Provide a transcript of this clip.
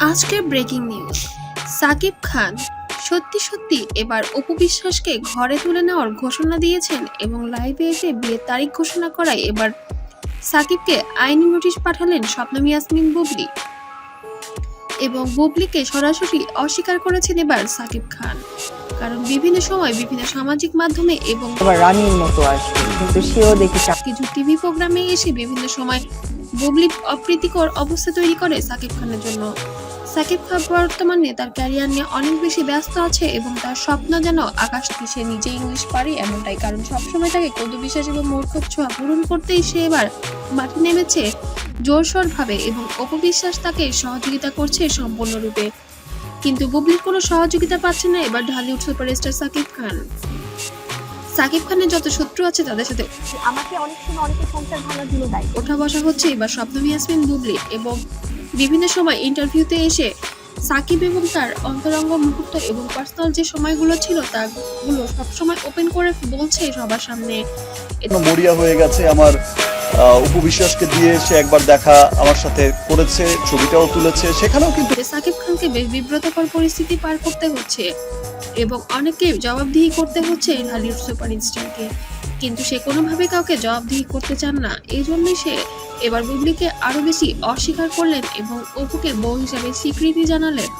আজকের breaking news Shakib Khan সত্যি সত্যি এবার অপু বিশ্বাসকে ঘরে তুলে নেওয়ার ঘোষণা দিয়েছেন এবং লাইভে এসে বিয়ের তারিখ ঘোষণা করায় এবার সাকিবকে আইনি নোটিশ পাঠালেন স্বপ্নম ইয়াসমিন বুবলি। এবং বুবলিকে সরাসরি অস্বীকার করেছেন এবার সাকিব খান। কারণ বিভিন্ন সময় বিভিন্ন সামাজিক মাধ্যমে এবং রানীর মতো আসবে কিন্তু সেও দেখি কিছু টিভি প্রোগ্রামে এসে বিভিন্ন সময় বুবলি অপ্রীতিকর অবস্থা তৈরি করে সাকিব খানের জন্য। সাকিব খান বর্তমানে তার ক্যারিয়ার নিয়ে অনেক বেশি ব্যস্ত আছে এবং তার স্বপ্ন যেন আকাশ সে নিজে ইংলিশ পারে এমনটাই। কারণ সবসময় তাকে কদু বিশ্বাস এবং মূর্খ ছোঁয়া পূরণ করতেই সে এবার মাঠে নেমেছে জোরসোর ভাবে এবং অপবিশ্বাস তাকে সহযোগিতা করছে সম্পূর্ণরূপে। কিন্তু বুবলির কোনো সহযোগিতা পাচ্ছে না এবার ঢালিউড সুপারস্টার সাকিব খান। সাকিব খানের যত শত্রু আছে তাদের সাথে আমাকে অনেক সময় অনেকে সংসার ভাঙার জন্য দায়ী। ওঠা বসা হচ্ছে এবার স্বপ্নম ইয়াসমিন বুবলি এবং বিভিন্ন সময় ইন্টারভিউতে এসে সাকিব এবং তার অন্তরঙ্গ মুহূর্ত এবং পার্সোনাল যে সময়গুলো ছিল তাগুলো সবসময় ওপেন করে বলছে সবার সামনে। মরিয়া হয়ে গেছে আমার উপবিশ্বাসকে দিয়ে সে একবার দেখা আমার সাথে করেছে ছবিটাও তুলেছে সেখানেও কিন্তু সাকিব খানকে বেশ বিব্রতকর পরিস্থিতি পার করতে হচ্ছে এবং অনেকে জবাবদিহি করতে হচ্ছে ঢালিউড সুপার স্টারকে। কিন্তু সে কোনোভাবে কাউকে জবাবদিহি করতে চান না এই জন্যই সে এবার বুবলিকে আরও বেশি অস্বীকার করলেন এবং অপুকে বউ হিসাবে স্বীকৃতি জানালেন।